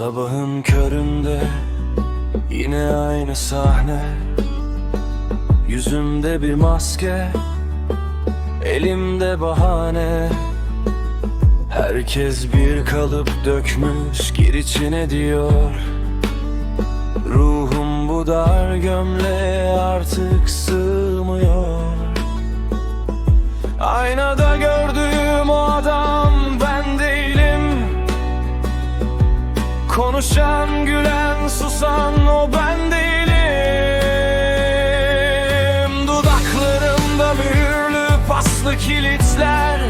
Sabahın köründe yine aynı sahne. Yüzümde bir maske Elimde bahane. Herkes bir kalıp dökmüş gir içine diyor. Ruhum bu dar gömleğe artık sığmıyor Konuşan, gülen, susan o ben değilim. Dudaklarımda mühürlü paslı kilitler.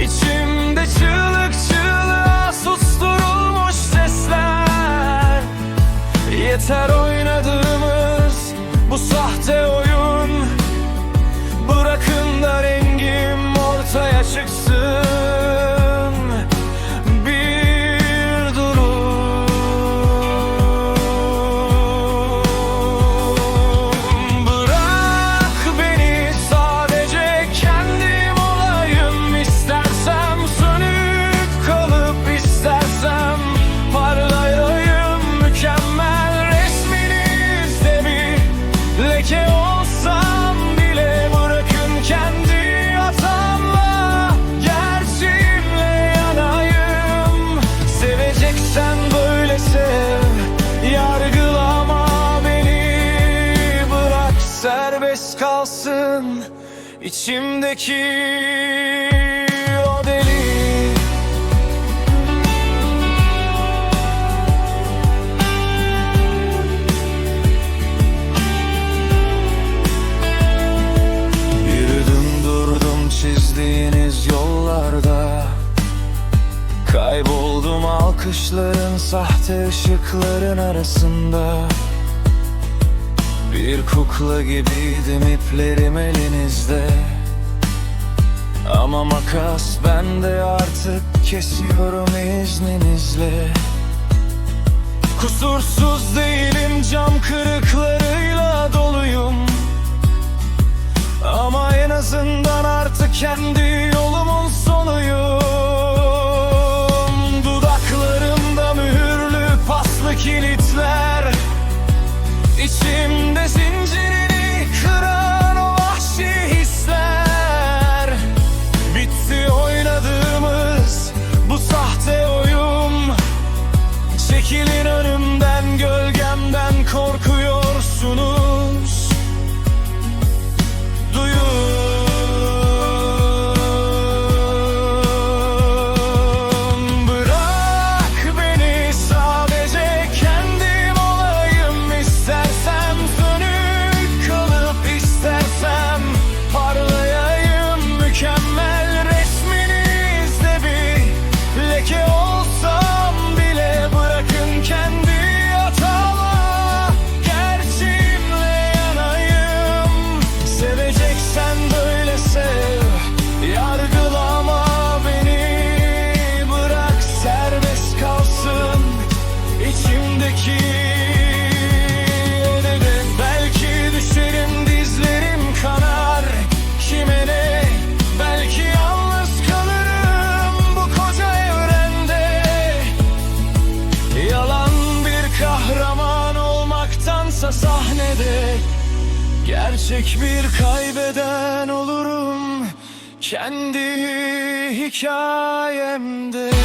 İçimde çığlık çığlığa susturulmuş sesler. Yeter oynadığımız bu sahte oyun içimdeki o deli. Yürüdüm durdum çizdiğiniz yollarda. Kayboldum alkışların sahte ışıkların arasında Bir kukla gibiydim iplerim elinizde. Ama makas bende artık kesiyorum izninizle. Kusursuz değilim cam kırıklarıyla doluyum. Ama en azından artık kendi yolumun sonuyum. Dudaklarımda mühürlü paslı kilitler İçimde zincirini Gerçek bir kaybeden olurum. Kendi hikayemde